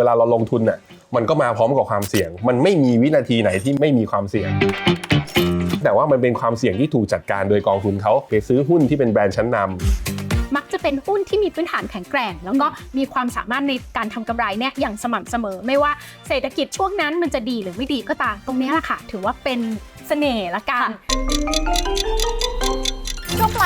เวลาเราลงทุนน่ะมันก็มาพร้อมกับความเสี่ยง มันไม่มีวินาทีไหนที่ไม่มีความเสี่ยง แต่ว่ามันเป็นความเสี่ยงที่ถูกจัดการโดยกองทุนเขาไปซื้อหุ้นที่เป็นแบรนด์ชั้นนำมักจะเป็นหุ้นที่มีพื้นฐานแข็งแกร่ง แล้วก็มีความสามารถในการทำกำไรเนี่ยอย่างสม่ำเสมอ ไม่ว่าเศรษฐกิจช่วงนั้นมันจะดีหรือไม่ดีก็ตามตรงเนี้ยแหละค่ะ ถือว่าเป็นเสน่ห์ละกันช่วงป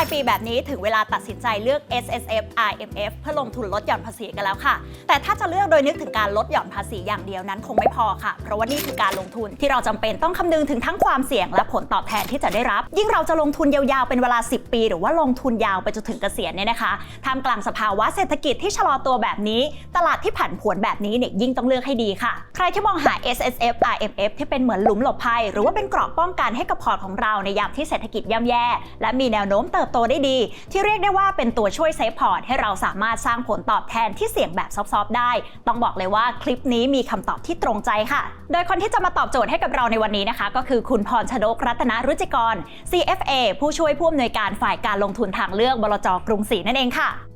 ลายปีแบบนี้ถึงเวลาตัดสินใจเลือก S S F I M F เพื่อลงทุนลดหย่อนภาษีกันแล้วค่ะ แต่ถ้าจะเลือกโดยนึกถึงการลดหย่อนภาษีอย่างเดียวนั้นคงไม่พอค่ะ เพราะว่านี่คือการลงทุนที่เราจำเป็นต้องคำนึงถึงทั้งความเสี่ยงและผลตอบแทนที่จะได้รับ ยิ่งเราจะลงทุนยาวๆเป็นเวลา 10 ปี หรือว่าลงทุนยาวไปจนถึงเกษียณเนี่ยนะคะท่ามกลางสภาวะเศรษฐกิจที่ชะลอตัวแบบนี้ ตลาดที่ผันผวนแบบนี้เนี่ยยิ่งต้องเลือกให้ดีค่ะ รที่มองหา S S F I M F ที่เป็นเหมือนหลุมหลบภัย หรือว่าเป็นเกราะป้องกันให้กับพอร์ตของเราในยามที่เศรษฐกิจย่ำแย่ และมีแนวโน้มเติบโตได้ดี ที่เรียกได้ว่าเป็นตัวช่วยเซฟพอร์ตให้เราสามารถสร้างผลตอบแทนที่เสี่ยงแบบซอฟๆได้ ต้องบอกเลยว่าคลิปนี้มีคำตอบที่ตรงใจค่ะ โดยคนที่จะมาตอบโจทย์ให้กับเราในวันนี้นะคะ ก็คือคุณพรชนกรัตนรุจิกร CFA ผู้ช่วยผู้อำนวยการฝ่ายการลงทุนทางเลือกบลจกรุงศรีนั่นเองค่ะ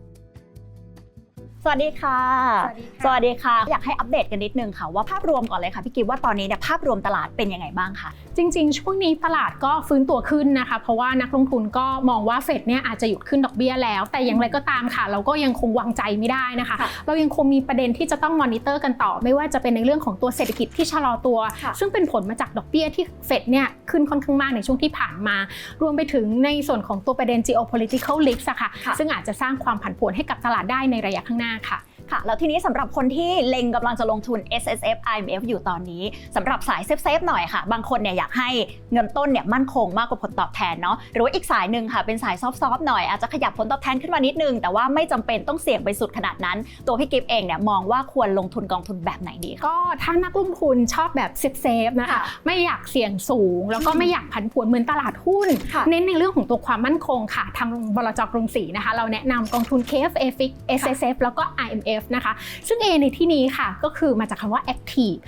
สวัสดีค่ะ สวัสดีค่ะ สวัสดีค่ะ อยากให้อัปเดตกันนิดนึงค่ะว่าภาพรวมก่อนเลยค่ะพี่กิฟว่าตอนนี้เนี่ยภาพรวมตลาดเป็นยังไงบ้างคะจริง ๆ ช่วงนี้ตลาดก็ฟื้นตัวขึ้นนะคะ เพราะว่านักลงทุนก็มองว่าเฟดเนี่ยอาจจะหยุดขึ้นดอกเบี้ยแล้ว แต่อย่างไรก็ตามค่ะ เราก็ยังคงวางใจไม่ได้นะคะค่ะเรายังคงมีประเด็นที่จะต้องมอนิเตอร์กันต่อ ไม่ว่าจะเป็นในเรื่องของตัวเศรษฐกิจที่ชะลอตัวค่ะซึ่งเป็นผลมาจากดอกเบี้ยที่เฟดเนี่ยขึ้นค่อนข้างมากในช่วงที่ผ่านมา รวมไปถึงในส่วนของตัวประเด็น geopolitical risk อะค่ะค่ะ ซึ่งอาจจะสร้างความผันผวนให้กับตลาดได้ในระยะข้างหน้าค่ะ ค่ะ แล้วทีนี้สำหรับคนที่เล็งกำลังจะลงทุน S S F I M F อยู่ตอนนี้สำหรับสายเซฟเซฟๆหน่อยค่ะ บางคนเนี่ยอยากให้เงินต้นเนี่ยมั่นคงมากกว่าผลตอบแทนเนาะหรือว่าอีกสายหนึ่งค่ะเป็นสายซอฟต์ๆหน่อยอาจจะขยับผลตอบแทนขึ้นมานิดนึง แต่ว่าไม่จำเป็นต้องเสี่ยงไปสุดขนาดนั้น ตัวพี่กิฟเองเนี่ยมองว่าควรลงทุนกองทุนแบบไหนดีคะก็ถ้านักลงทุนชอบแบบเซฟเซฟๆนะคะค่ะไม่อยากเสี่ยงสูง แล้วก็ไม่อยากผันผวนเหมือนตลาดหุ้นค่ะเน้นในเรื่องของตัวความมั่นคงค่ะทางบลจกรุงศรีนะคะ เราแนะนำกองทุน KFA Fix SSF แล้วก็ IMF นะคะ ซึ่ง A ในที่นี้ค่ะก็คือมาจากคำว่า active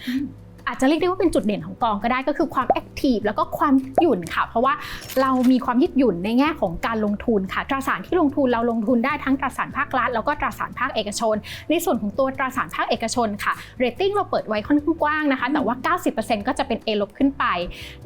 อาจจะเรียกได้ว่าเป็นจุดเด่นของกองก็ได้ก็คือความแอคทีฟแล้วก็ความยืดหยุ่นค่ะ เพราะว่าเรามีความยืดหยุ่นในแง่ของการลงทุนค่ะ ตราสารที่ลงทุนเราลงทุนได้ทั้งตราสารภาครัฐแล้วก็ตราสารภาคเอกชน ในส่วนของตัวตราสารภาคเอกชนค่ะเรตติ้งเราเปิดไว้ค่อนข้างกว้างนะคะ แต่ว่า 90%ก็จะเป็น A ลบขึ้นไป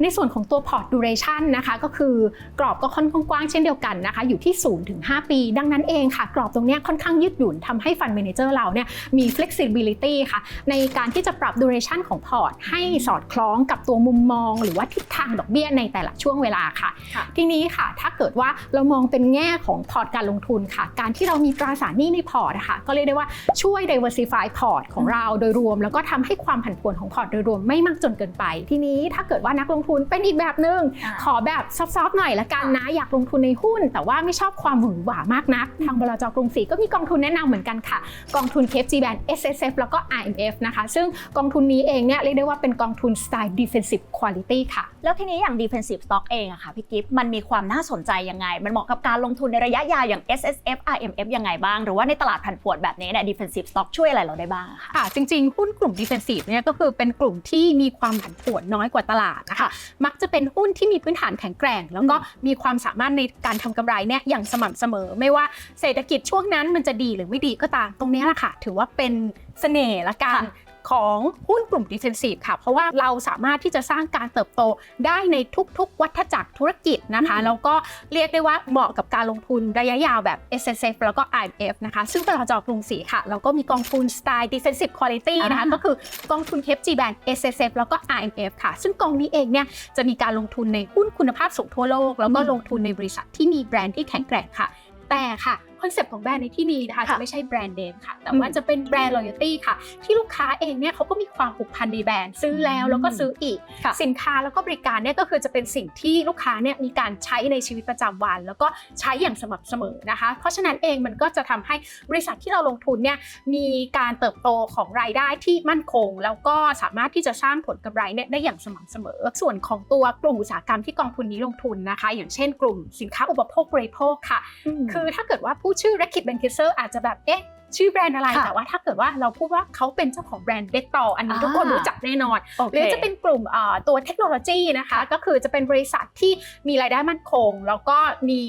ในส่วนของตัว port duration นะคะ ก็คือกรอบก็ค่อนข้างกว้างเช่นเดียวกันนะคะ อยู่ที่0ถึง5ปี ดังนั้นเองค่ะ กรอบตรงนี้ค่อนข้างยืดหยุ่นทำให้ fund manager เราเนี่ยมี flexibility ค่ะ ในการที่จะปรับ duration ของพอร์ตให้สอดคล้องกับตัวมุมมอง หรือว่าทิศทางดอกเบี้ยในแต่ละช่วงเวลาค่ะค่ะ ทีนี้ค่ะ ถ้าเกิดว่าเรามองเป็นแง่ของพอร์ตการลงทุนค่ะ การที่เรามีตราสารหนี้ในพอร์ตนะคะก็เรียกได้ว่าช่วย diversify พอร์ตของเราโดยรวม แล้วก็ทำให้ความผันผวนของพอร์ตโดยรวมไม่มากจนเกินไป ทีนี้ถ้าเกิดว่านักลงทุนเป็นอีกแบบหนึ่งอ่าขอแบบซอฟต์ๆหน่อยละกันนะอยากลงทุนในหุ้น แต่ว่าไม่ชอบความหวือหวามากนัก ทางบลจกรุงศรีก็มีกองทุนแนะนำเหมือนกันค่ะ กองทุน KFG Band SSF แล้วก็ IMF นะคะ ซึ่งกองทุนนี้เองเนี่ยเรียกได้ว่าเป็นกองทุนสไตล์ defensive quality ค่ะ แล้วทีนี้อย่าง defensive stock เองอะค่ะพี่กิฟมันมีความน่าสนใจยังไง มันเหมาะกับการลงทุนในระยะยาวอย่าง S S F I M F ยังไงบ้าง หรือว่าในตลาดผันผวนแบบนี้เนี่ย defensive stock ช่วยอะไรเราได้บ้างอะคะค่ะจริงๆ หุ้นกลุ่ม defensive เนี่ยก็คือเป็นกลุ่มที่มีความผันผวนน้อยกว่าตลาดนะคะมักจะเป็นหุ้นที่มีพื้นฐานแข็งแกร่ง แล้วก็มีความสามารถในการทำกำไรเนี่ยอย่างสม่ำเสมอ ไม่ว่าเศรษฐกิจช่วงนั้นมันจะดีหรือไม่ดีก็ตามตรงเนี้ยแหละค่ะ ถือว่าเป็นเสน่ห์ละกันค่ะ ของหุ้นกลุ่ม defensive ค่ะ เพราะว่าเราสามารถที่จะสร้างการเติบโตได้ในทุกๆ วัฏจักรธุรกิจนะคะ แล้วก็เรียกได้ว่าเหมาะกับการลงทุนระยะยาวแบบ S S F แล้วก็ I M F นะคะ ซึ่งเป็นเราจอกรุงศรีค่ะ เราก็มีกองทุนสไตล์ defensive quality นะคะ ก็คือกองทุน k f g Band S S F แล้วก็ I M F ค่ะ ซึ่งกองนี้เองเนี่ยจะมีการลงทุนในหุ้นคุณภาพสูงทั่วโลก แล้วก็ลงทุนในบริษัทที่มีแบรนด์ที่แข็งแกร่งค่ะ แต่ค่ะ คอนเซปต์ของแบรนด์ในที่นี้นะคะค่ะจะไม่ใช่แบรนด์เนมค่ะ แต่ว่าจะเป็นแบรนด์ loyalty ค่ะ ที่ลูกค้าเองเนี่ยเขาก็มีความผูกพันในแบรนด์ซื้อแล้วแล้วก็ซื้ออีกค่ะสินค้าแล้วก็บริการเนี่ยก็คือจะเป็นสิ่งที่ลูกค้าเนี่ยมีการใช้ในชีวิตประจำวัน แล้วก็ใช้อย่างสม่ำเสมอนะคะ เพราะฉะนั้นเองมันก็จะทำให้บริษัทที่เราลงทุนเนี่ยมีการเติบโตของรายได้ที่มั่นคง แล้วก็สามารถที่จะสร้างผลกำไรเนี่ยได้อย่างสม่ำเสมอ ส่วนของตัวกลุ่มอุตสาหกรรมที่กองทุนนี้ลงทุนนะคะ อย่างเช่น กลุ่มสินค้าอุปโภคบริโภคค่ะ คือถ้าเกิดว่าผู้ชื่อ Reckitt Benckiser อาจจะแบบเอ๊ะ ชื่อแบรนด์อะไรค่ะแต่ว่าถ้าเกิดว่าเราพูดว่าเขาเป็นเจ้าของแบรนด์เดตตออันนี้อ่าทุกคนรู้จักแน่นอนโอเคหรือจะเป็นกลุ่มเอ่อตัวเทคโนโลยีนะคะ ก็คือจะเป็นบริษัทที่มีรายได้มั่นคง แล้วก็มี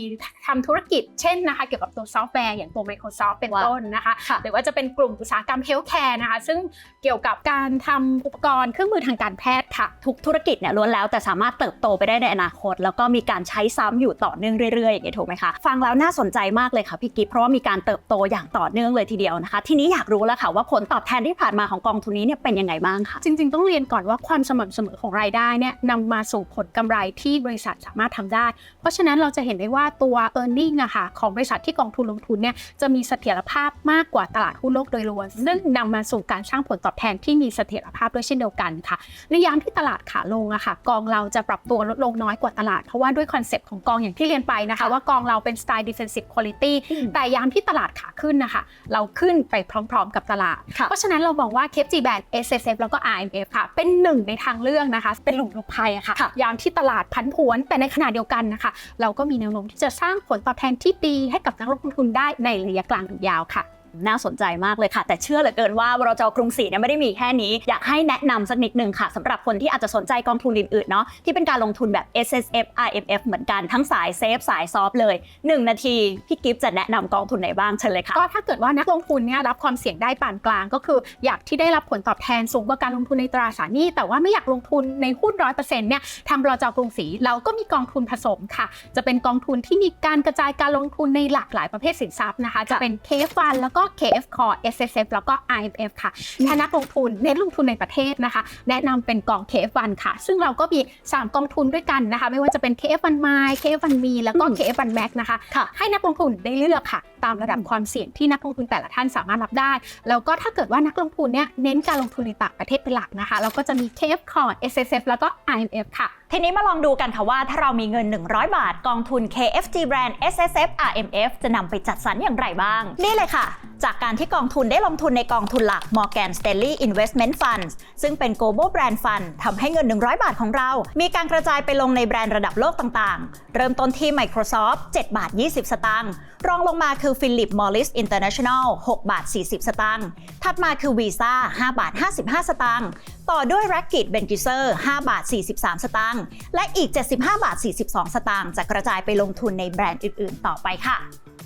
ทำธุรกิจเช่นนะคะเกี่ยวกับตัวซอฟต์แวร์อย่างตัว Microsoft เป็นว้าวต้นนะคะค่ะหรือว่าจะเป็นกลุ่มอุตสาหกรรมเฮลท์แคร์นะคะซึ่งเกี่ยวกับการทำอุปกรณ์เครื่องมือทางการแพทย์ค่ะ ทุกธุรกิจเนี่ยล้วนแล้วแต่สามารถเติบโตไปได้ในอนาคต แล้วก็มีการใช้ซ้ำอยู่ต่อเนื่องเรื่อยๆอย่างนี้ยถูกไหมคะฟังแล้วน่าสนใจมากเลยค่ะพี่กิฟเพราะว่ามีการเติบโตอย่างต่อเนื่องเลยทีเดียวนะคะ ทีนี้อยากรู้แล้วค่ะว่าผลตอบแทนที่ผ่านมาของกองทุนนี้เนี่ยเป็นยังไงบ้างคะจริง ๆ ต้องเรียนก่อนว่าความสม่ำเสมอของรายได้เนี่ยนำมาสู่ผลกำไรที่บริษัทสามารถทำได้ เพราะฉะนั้นเราจะเห็นได้ว่าตัว e a r n i n g อะค่ะของบริษัทที่กองทุนลงทุนเนี่ยจะมีเสถียรภาพมากกว่าตลาดหุ้นโลกโดยรวมซึ่งนำมาสู่การสร้างผลตอบแทนที่มีเสถียรภาพด้วยเช่นเดียวกันค่ะในยามที่ตลาดขาลงอะค่ะกองเราจะปรับตัวลดลงน้อยกว่าตลาด เพราะว่าด้วยคอนเซปต์ของกองอย่างที่เรียนไปนะคะค่ะว่ากองเราเป็นสไตล์ defensive quality อืมแต่ยามที่ตลาดขาขึ้นนะคะ เราขึ้นไปพร้อมๆ กับตลาดค่ะเพราะฉะนั้นเรามองว่า KFG Band S S F แล้วก็ R M F ค่ะ เป็นหนึ่งในทางเลือกนะคะ เป็นหลุมหลบภัยอะค่ะค่ะ ยามที่ตลาดพันผวนแต่ในขณะเดียวกันนะคะ เราก็มีแนวโน้มที่จะสร้างผลตอบแทนที่ดีให้กับนักลงทุนได้ในระยะกลางถึงยาวค่ะ น่าสนใจมากเลยค่ะ แต่เชื่อเหลือเกินว่าบรจกรุงศรีเนี่ยไม่ได้มีแค่นี้ อยากให้แนะนำสักนิดนึงค่ะสำหรับคนที่อาจจะสนใจกองทุนอื่นๆเนาะที่เป็นการลงทุนแบบ S S F R M F เหมือนกันทั้งสายเซฟสายซอฟเลย 1 นาทีพี่กิฟต์จะแนะนำกองทุนไหนบ้างเชิญเลยค่ะก็ถ้าเกิดว่านักลงทุนเนี่ยรับความเสี่ยงได้ปานกลางก็คือ อยากที่ได้รับผลตอบแทนสูงกว่าการลงทุนในตราสารหนี้แต่ว่าไม่อยากลงทุนในหุ้นร้อยเปอร์เซ็นต์เนี่ยทางบลจกรุงศรีเราก็มีกองทุนผสมค่ะ จะเป็นกองทุนที่มีการกระจายการลงทุนในหลากหลายประเภทสินทรัพย์นะคะ จะเป็น KF Fund แล้วก็ KF Core S S F แล้วก็ I M F ค่ะถ้านักลงทุนเน้นลงทุนในประเทศนะคะ แนะนำเป็นกอง KF Fund ค่ะ ซึ่งเราก็มี 3 กองทุนด้วยกันนะคะ ไม่ว่าจะเป็น KF Fund My KF Fund Me แล้วก็อืม KF Fund Max นะคะค่ะให้นักลงทุนได้เลือกค่ะ ตามระดับความเสี่ยงที่นักลงทุนแต่ละท่านสามารถรับได้ แล้วก็ถ้าเกิดว่านักลงทุนเนี่ยเน้นการลงทุนในต่างประเทศเป็นหลักนะคะ เราก็จะมี KF Core S S F แล้วก็ I M F ค่ะทีนี้มาลองดูกันค่ะว่าถ้าเรามีเงิน 100 บาท กองทุน KFG Brand SSF RMF จะนำไปจัดสรรอย่างไรบ้าง นี่เลยค่ะ จากการที่กองทุนได้ลงทุนในกองทุนหลัก Morgan Stanley Investment Funds ซึ่งเป็น global brand fund ทำให้เงิน 100 บาทของเรา มีการกระจายไปลงในแบรนด์ระดับโลกต่างๆ เริ่มต้นที่ Microsoft 7 บาท 20 สตางค์รองลงมาคือ Philip Morris International 6 บาท 40 สตางค์ถัดมาคือ Visa 5 บาท 55 สตางค์ต่อด้วย Racket b e n k i s e r 5 บาท 43 สตางค์และอีก 75 บาท 42 สตางค์จะกระจายไปลงทุนในแบรนด์อื่น ๆ ต่อไปค่ะ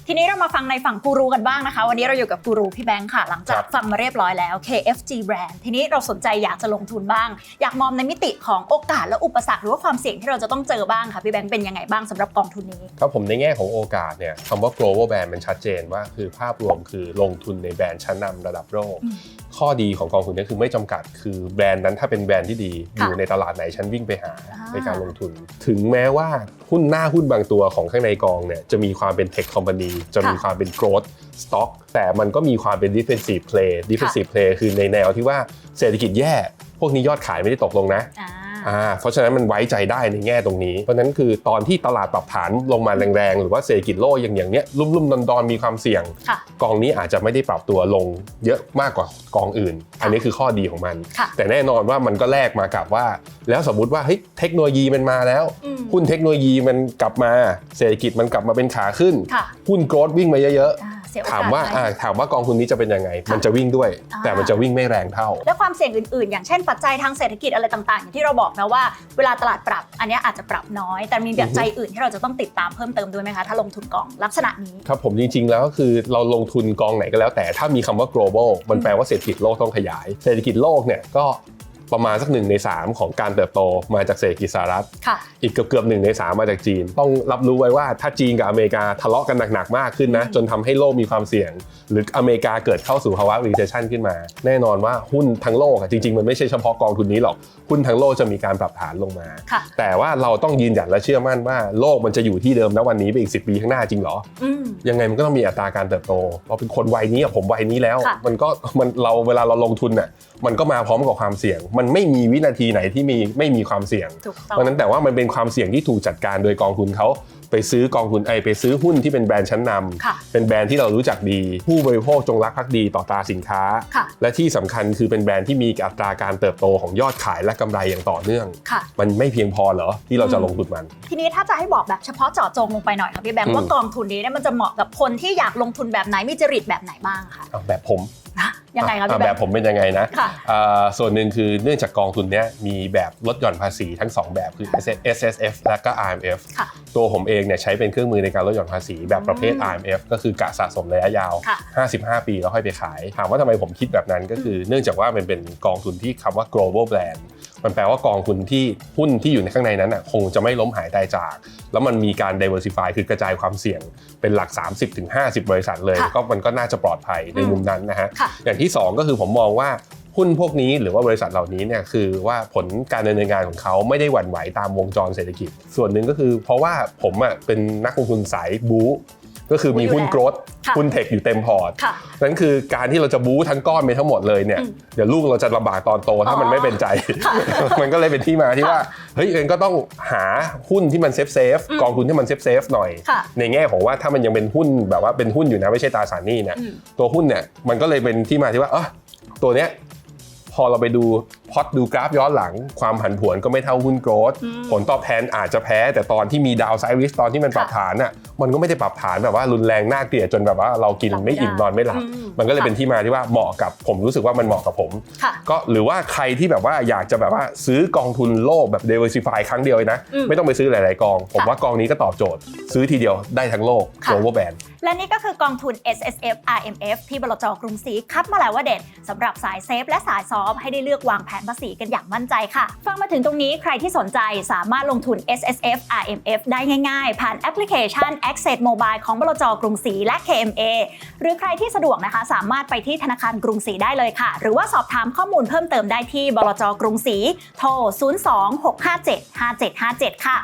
ทีนี้เรามาฟังในฝั่งกูรูกันบ้างนะคะ วันนี้เราอยู่กับกูรูพี่แบงค์ค่ะ หลังจากครับฟังมาเรียบร้อยแล้ว KFG Brand ทีนี้เราสนใจอยากจะลงทุนบ้าง อยากมองในมิติของโอกาสและอุปสรรคหรือว่าความเสี่ยงที่เราจะต้องเจอบ้างค่ะพี่แบงค์เป็นยังไงบ้างสำหรับกองทุนนี้ครับผมในแง่ของโอกาสเนี่ยคำว่า global brand มันชัดเจนว่าคือภาพรวมคือลงทุนในแบรนด์ชั้นนำระดับโลกอืมข้อดีของกองทุนเนี้คือไม่จำกัดคือแบรนด์นั้นถ้าเป็นแบรนด์ที่ดีอค่ะยู่ในตลาดไหนฉันวิ่งไปหาอ่า ในการลงทุน ถึงแม้ว่าหุ้นหน้าหุ้นบางตัวของข้างในกองเนี่ยจะมีความเป็น tech company จะมีความเป็น growth stock แต่มันก็มีความเป็น defensive play defensive play คือในแนวที่ว่าเศรษฐกิจแย่ พวกนี้ยอดขายไม่ได้ตกลงนะ อ่าอ่าเพราะฉะนั้นมันไว้ใจได้ในแง่ตรงนี้ เพราะฉะนั้นคือตอนที่ตลาดปรับฐานลงมาแรงๆ หรือว่าเศรษฐกิจโลกอย่างอย่างเนี้ยลุ่มๆดอนๆมีความเสี่ยง ค่ะกองนี้อาจจะไม่ได้ปรับตัวลงเยอะมากกว่ากองอื่น อันนี้คือข้อดีของมัน ค่ะแต่แน่นอนว่ามันก็แลกมากับว่า แล้วสมมติว่าเฮ้ยเทคโนโลยีมันมาแล้ว อืมหุ้นเทคโนโลยีมันกลับมาเศรษฐกิจมันกลับมาเป็นขาขึ้น ค่ะหุ้นโกรดวิ่งมาเยอะอ่าเสียโอๆ กาสถามว่าไห อ่าถามว่ากองทุนนี้จะเป็นยังไงค่ะมันจะวิ่งด้วย อ่า แต่มันจะวิ่งไม่แรงเท่า และความเสี่ยงอื่นๆ อย่างเช่นปัจจัยทางเศรษฐกิจอะไรต่างๆอย่างที่เราบอกนะว่าเวลาตลาดปรับอันนี้อาจจะปรับน้อย แต่มีแบบใจอื่นที่เราจะต้องติดตามเพิ่มเติมด้วยไหมคะ ถ้าลงทุนกองลักษณะนี้ ครับผมจริงๆ แล้วก็คือเราลงทุนกองไหนก็แล้ว แต่ถ้ามีคำว่า global มันแปลว่าเศรษฐกิจโลกต้องขยาย เศรษฐกิจโลกเนี่ยก็ ประมาณสักหนึ่งใน 3 ของการเติบโตมาจากเศรษฐกิจสหรัฐค่ะอีกเกือบเกือบๆหนึ่งใน 3 มาจากจีน ต้องรับรู้ไว้ว่าถ้าจีนกับอเมริกาทะเลาะกันหนักๆมากขึ้นนะอืมจนทำให้โลกมีความเสี่ยง หรืออเมริกาเกิดเข้าสู่ภาวะ recession ขึ้นมา แน่นอนว่าหุ้นทั้งโลกอะจริงๆ มันไม่ใช่เฉพาะกองทุนนี้หรอก หุ้นทั้งโลกจะมีการปรับฐานลงมาค่ะแต่ว่าเราต้องยืนหยัดและเชื่อมั่นว่าโลกมันจะอยู่ที่เดิมณวันนี้ไปอีก 10 ปีข้างหน้าจริงเหรออืมยังไงมันก็ต้องมีอัตราการเติบโตเราเป็นคนวัยนี้อะผมวัยนี้แล้วค่ะมันก็มันเราเวลาเราลงทุนน่ะมันก็มาพร้อมกับความเสี่ยงมันไม่มีวินาทีไหนที่มีไม่มีความเสี่ยงถูกต้องเพราะฉะนั้นแต่ว่ามันเป็นความเสี่ยงที่ถูกจัดการโดยกองทุนเขาไปซื้อกองทุนไอไปซื้อหุ้นที่เป็นแบรนด์ชั้นนำค่ะเป็นแบรนด์ที่เรารู้จักดี ผู้บริโภคจงรักภักดีต่อตราสินค้าค่ะและที่สำคัญคือเป็นแบรนด์ที่มีอัตราการเติบโตของยอดขายและกำไรอย่างต่อเนื่องค่ะมันไม่เพียงพอเหรอที่เราจะอืมลงทุนมัน ทีนี้ถ้าจะให้บอกแบบเฉพาะเจาะจงลงไปหน่อยค่ะพี่แบงอืค์มว่ากองทุนนี้เนี่ยมันจะเหมาะกับคนที่อยากลงทุนแบบไหนมีจริตแบบไหนบ้างคะเอาแบบผมนะ ยังไงครับอะพี่แบแบงบค์ผมเป็นยังไงนะค่ะอ่าส่วนหนึ่งคือเนื่องจากกองทุนเนี้ยมีแบบลดหย่อนภาษีทั้ง 2 แบบคือ S S F และก็ R M F ค่ะตัวผมเองเนี่ยใช้เป็นเครื่องมือในการลดหย่อนภาษีแบบประเภทอืม R M F ก็คือกะสะสมระยะยาวค่ะ55 ปีแล้วค่อยไปขาย ถามว่าทำไมผมคิดแบบนั้นก็คือ เนื่องจากว่ามันเป็นกองทุนที่คำว่า global brand มันแปลว่ากองทุนที่หุ้นที่อยู่ในข้างในนั้นอะคงจะไม่ล้มหายตายจาก แล้วมันมีการ diversify คือกระจายความเสี่ยงเป็นหลัก 30-50 บริษัทเลยค่ะก็มันก็น่าจะปลอดภัยในอืมมุมนั้นนะฮะค่ะอย่างที่ 2 ก็คือผมมองว่าหุ้นพวกนี้หรือว่าบริษัทเหล่านี้เนี่ยคือว่าผลการดำเนินงานของเขาไม่ได้หวั่นไหวตามวงจรเศรษฐกิจ ส่วนหนึ่งก็คือเพราะว่าผมอะเป็นนักลงทุนสายบู๊ ก็คือมีหุ้นอยู่แล้วโกรดค่ะหุ้นเทคอยู่เต็มพอร์ตค่ะนั่นคือการที่เราจะบู๊ทั้งก้อนไปทั้งหมดเลยเนี่ยอืมเดี๋ยวลูกเราจะลำบากตอนโตถ้ามันไม่เป็นใจค่ะมันก็เลยเป็นที่มาที่ว่าเฮ้ยเองก็ต้องหาหุ้นที่มันเซฟเซฟอืมกองทุนที่มันเซฟเซฟหน่อยค่ะในแง่ของว่าถ้ามันยังเป็นหุ้นแบบว่าเป็นหุ้นอยู่นะไม่ใช่ตราสารหนี้เนี่ยอืมตัวหุ้นเนี่ยมันก็เลยเป็นที่มาที่ว่าเออตัวเนี้ย พอเราไปดูพอตดูกราฟย้อนหลัง ความผันผวนก็ไม่เท่าหุ้นโกรดอืมผลตอบแทนอาจจะแพ้ แต่ตอนที่มีดาวไซริสตอนที่มันปรับค่ะฐานอะมันก็ไม่ได้ปรับฐานแบบว่ารุนแรงน่าเกลียดจนแบบว่าเรากินหลับไม่ไม่อิ่มได้นอนไม่หลับอืมมันก็เลยเป็นที่มาที่ว่าเหมาะกับผมรู้สึกว่ามันเหมาะกับผมค่ะก็หรือว่าใครที่แบบว่าอยากจะแบบว่าซื้อกองทุนโลกแบบ diversify ครั้งเดียวเลยนะอืมไม่ต้องไปซื้อหลาย ๆ กอง ผมค่ะว่ากองนี้ก็ตอบโจทย์ ซื้อทีเดียวได้ทั้งโลกค่ะ global band และนี่ก็คือกองทุน S S F R M F ที่บลจกรุงศรีคัดมาแล้วว่าเด็ดสำหรับสายเซฟและสายซอฟให้ได้เลือกวางแผนภาษีกันอย่างมั่นใจค่ะ ฟังมาถึงตรงนี้ใครที่สนใจสามารถลงทุน S S F R M F ได้ง่ายๆ ผ่านแอปพลิเคชัน Access Mobile ของบลจกรุงศรีและ KMA หรือใครที่สะดวกนะคะ สามารถไปที่ธนาคารกรุงศรีได้เลยค่ะ หรือว่าสอบถามข้อมูลเพิ่มเติมได้ที่บลจกรุงศรีโทร 026575757 ค่ะ